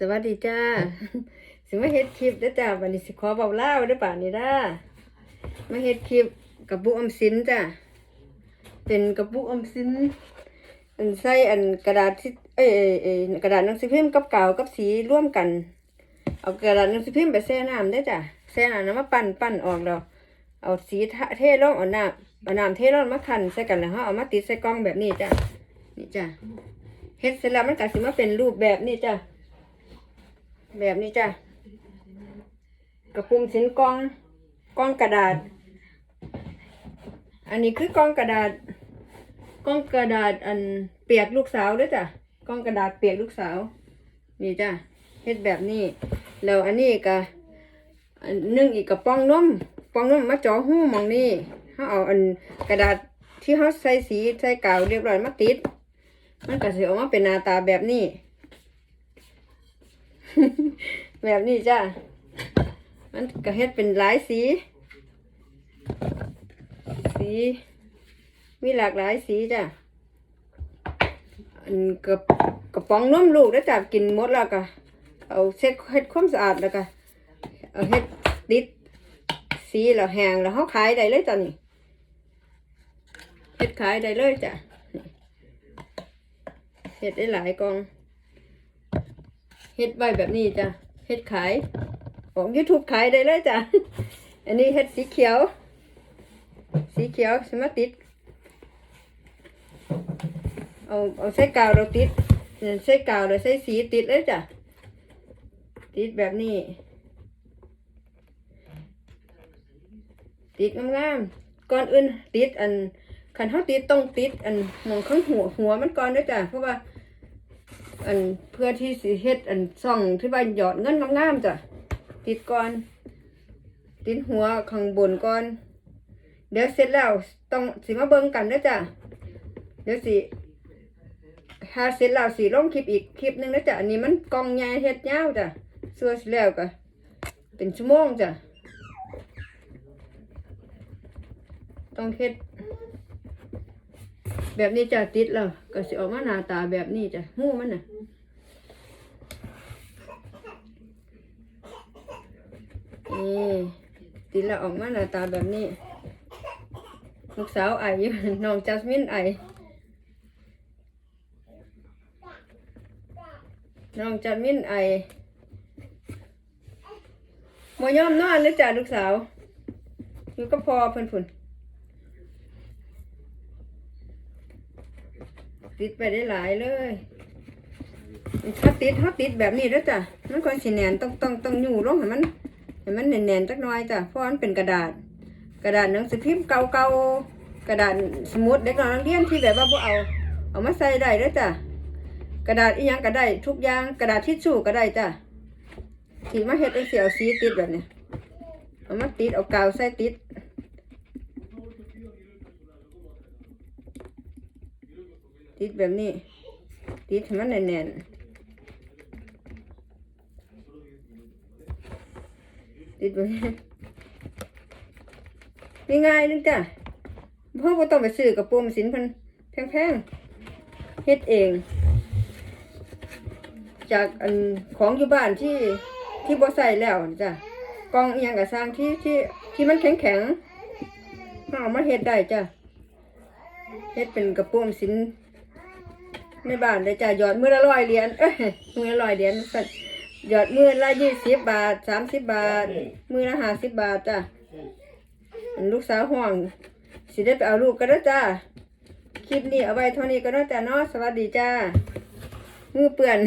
สวัสดีจ้า สิมาเฮ็ดคลิปเด้อจ้าวันนี้สิขอเบาเล่าวเด้อป่านนี้ด้ามาเฮ็ดคลิปกับบุกอมสินจ้าเป็นกระปุกอมสินอันใส่อันกระดาษที่เอ้ยเอ้ยเอกระดาษหนังสือพิมพ์กับกาวกับสีร่วมกัน เอากระดาษหนังสือพิมพ์ไปแช่น้ำได้จ้ะแช่น้ำแล้วมาปั่นปั่นออกแล้วเอาสีเทลงเอาน้ำเอาน้ำเทลงมาคันใส่กันแล้วเฮาเอามาติดใส่กล่องแบบนี้จ้ะนี่จ้ะเฮ็ดเสร็จแล้วมันก็สิมาเป็นรูปแบบนี้จ้ะ แบบนี้จ้ะกระปุมสินกองกองกระดาษ อันนี้คือกองกระดาษกองกระดาษอันเปียกลูกสาวด้วยจ้ะกองกระดาษเปียกลูกสาว นี่จ้ะเฮ็ดแบบนี้ แล้วอันนี้ก็อันนึ่งอีกกับป้องนมป้องนมมาจ่อหู้มองนี่เขาเอาอันกระดาษที่เขาใส่สีใส่กาวเรียบร้อยมาติด มันก็สิออกมาเป็นหน้าตาแบบนี้ แบบนี้จ้ะมันก็เฮ็ดเป็นหลายสี สี มีหลากหลายสีจ้ะอันกับกระป๋องนมลูกแล้วจ้ะกินหมดแล้วก็เอาเช็ดเฮ็ดความสะอาดแล้วก็เอาเฮ็ดติดสีแล้วแหงแล้วเขาขายได้เลยจ้ะนี่เฮ็ดขายได้เลยจ้ะเฮ็ดได้หลายกอง เฮ็ดไว้แบบนี้จ้ะเฮ็ดขาย ของ YouTube ขายได้เลยจ้ะ อันนี้เฮ็ดสีเขียว สีเขียวสมาติด เอาเอาใส่กาวเราติดเนี่ยใส่กาวแล้วใส่สีติดเลยจ้ะ ติดแบบนี้ ติดงามๆก่อนอื่นติดอันคันเฮาติดต้องติดอันหมองข้างหัวหัวมันก่อนด้วยจ้ะเพราะว่า อันเพื่อที่สิเฮ็ดอันซ่องที่ว่าหยอดเงินงามๆจ้ะติดก่อน ติดหัวข้างบนก่อน เดี๋ยวเสร็จแล้วต้องสิมาเบิ่งกันเด้อจ้ะเดี๋ยวสิถ้าเสร็จแล้วสิลงคลิปอีกคลิปหนึงนะจ้ะอันนี้มันกองใหญ่เฮ็ดยาวจ้ะส่วนสิแล้วก็เป็นชั่วโมงจ้ะต้องเฮ็ดแบบนี้จะติดแล้วก็สิออกมาหน้าตาแบบนี้จ้ะหูมันน่ะ นี่ติดแล้วออกมาหน้าตาแบบนี้ ลูกสาวไอยูน้องจัสมินไอน้องจัสมินไอมอยอมนอนเลยจ้ะลูกสาว อยู่ก็พอเพิ่นพุ่นติดไปได้หลายเลยถ้าติดถ้าติดแบบนี้แล้วจ้ะ มันก็สิแนนต้องต้องต้องอยู่ลงให้มัน ให้มันแน่นๆจักหน่อยจ้ะเพราะมันเป็นกระดาษ กระดาษหนังสือพิมพ์เก่าๆกระดาษสมุดเด็กน้อยนักเรียนที่แบบว่าพวกเอา เอามาใส่ได้แล้วจ้ะกระดาษอีหยังก็ได้ทุกอย่างกระดาษทิชชู่ก็ได้จ้ะที่มาเฮ็ดเป็นเสียวสีติดแบบนี้เอามาติดเอากาวใส่ติดติดแบบนี้ติดให้มันแน่นๆ ติดแบบนี้ง่ายๆนึงจ้ะเพราะว่าต้องไปซื้อกระโปรงสินพันแพงๆเฮ็ดเอง จากอันของอยู่บ้านที่ที่บ่ใส่แล้วจ้ะกองอีหยังกับสร้างที่ที่ที่มันแข็งๆเอามาเฮ็ดได้จ้ะเฮ็ดเป็นกระโปรงสินในบ้านเลยจ้ะหยอดมือละร้อยเหรียญเอ้ยมือละร้อยเหรียญสัตว์ หยอดมือละยี่สิบบาทสามสิบบาท มือละห้าสิบบาทจ้ะอันลูกสาวห่วงสิได้ไปเอาลูกก็ได้อจ้าคลิปนี้เอาไว้เท่านี้ก็ได้อจ้าเนาะสวัสดีจ้ามือเปื่อน